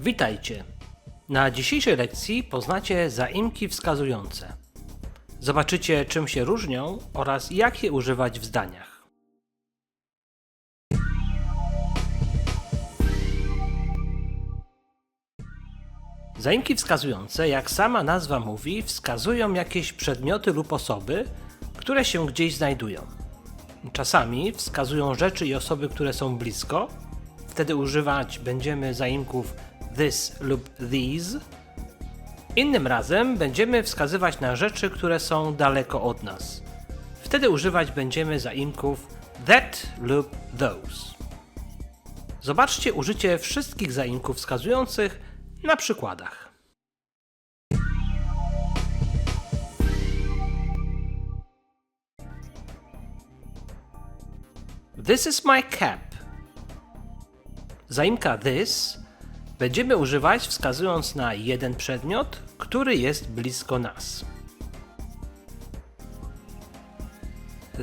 Witajcie. Na dzisiejszej lekcji poznacie zaimki wskazujące. Zobaczycie, czym się różnią oraz jak je używać w zdaniach. Zaimki wskazujące, jak sama nazwa mówi, wskazują jakieś przedmioty lub osoby, które się gdzieś znajdują. Czasami wskazują rzeczy i osoby, które są blisko. Wtedy używać będziemy zaimków this lub these. Innym razem będziemy wskazywać na rzeczy, które są daleko od nas. Wtedy używać będziemy zaimków that lub those. Zobaczcie użycie wszystkich zaimków wskazujących na przykładach. This is my cap. Zaimka this będziemy używać wskazując na jeden przedmiot, który jest blisko nas.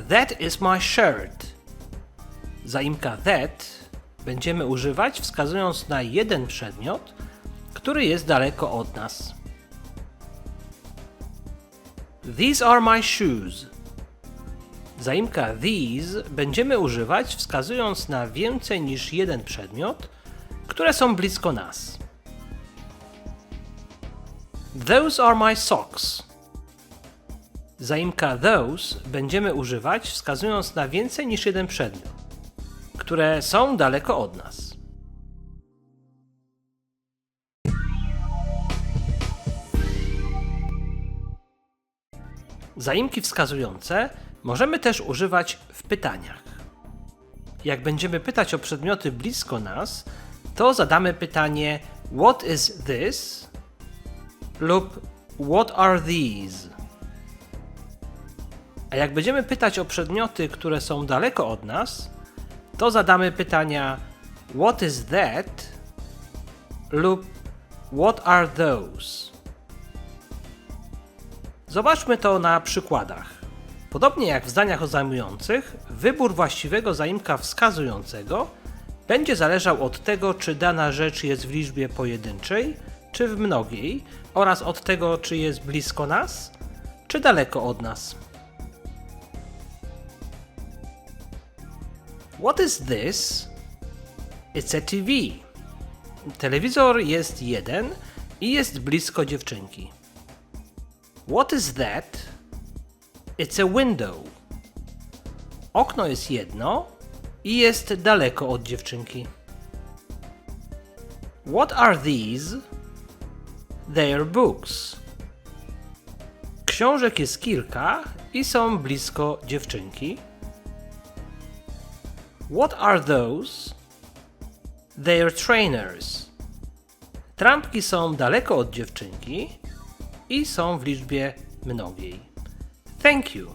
That is my shirt. Zaimka that będziemy używać wskazując na jeden przedmiot, który jest daleko od nas. These are my shoes. Zaimka these będziemy używać wskazując na więcej niż jeden przedmiot, które są blisko nas. Those are my socks. Zaimka those będziemy używać wskazując na więcej niż jeden przedmiot, które są daleko od nas. Zaimki wskazujące możemy też używać w pytaniach. Jak będziemy pytać o przedmioty blisko nas, to zadamy pytanie What is this? lub What are these? A jak będziemy pytać o przedmioty, które są daleko od nas, to zadamy pytania What is that? lub What are those? Zobaczmy to na przykładach. Podobnie jak w zdaniach o zajmujących, wybór właściwego zaimka wskazującego będzie zależał od tego, czy dana rzecz jest w liczbie pojedynczej, czy w mnogiej, oraz od tego, czy jest blisko nas, czy daleko od nas. What is this? It's a TV. Telewizor jest jeden i jest blisko dziewczynki. What is that? It's a window. Okno jest jedno i jest daleko od dziewczynki. What are these? They are books. Książek jest kilka i są blisko dziewczynki. What are those? They are trainers. Trampki są daleko od dziewczynki i są w liczbie mnogiej. Thank you.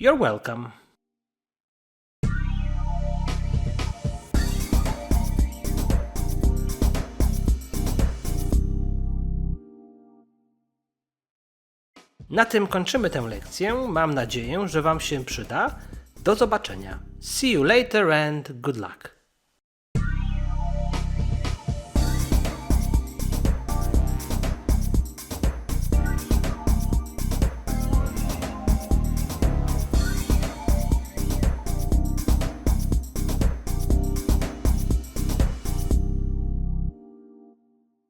You're welcome. Na tym kończymy tę lekcję. Mam nadzieję, że Wam się przyda. Do zobaczenia. See you later and good luck.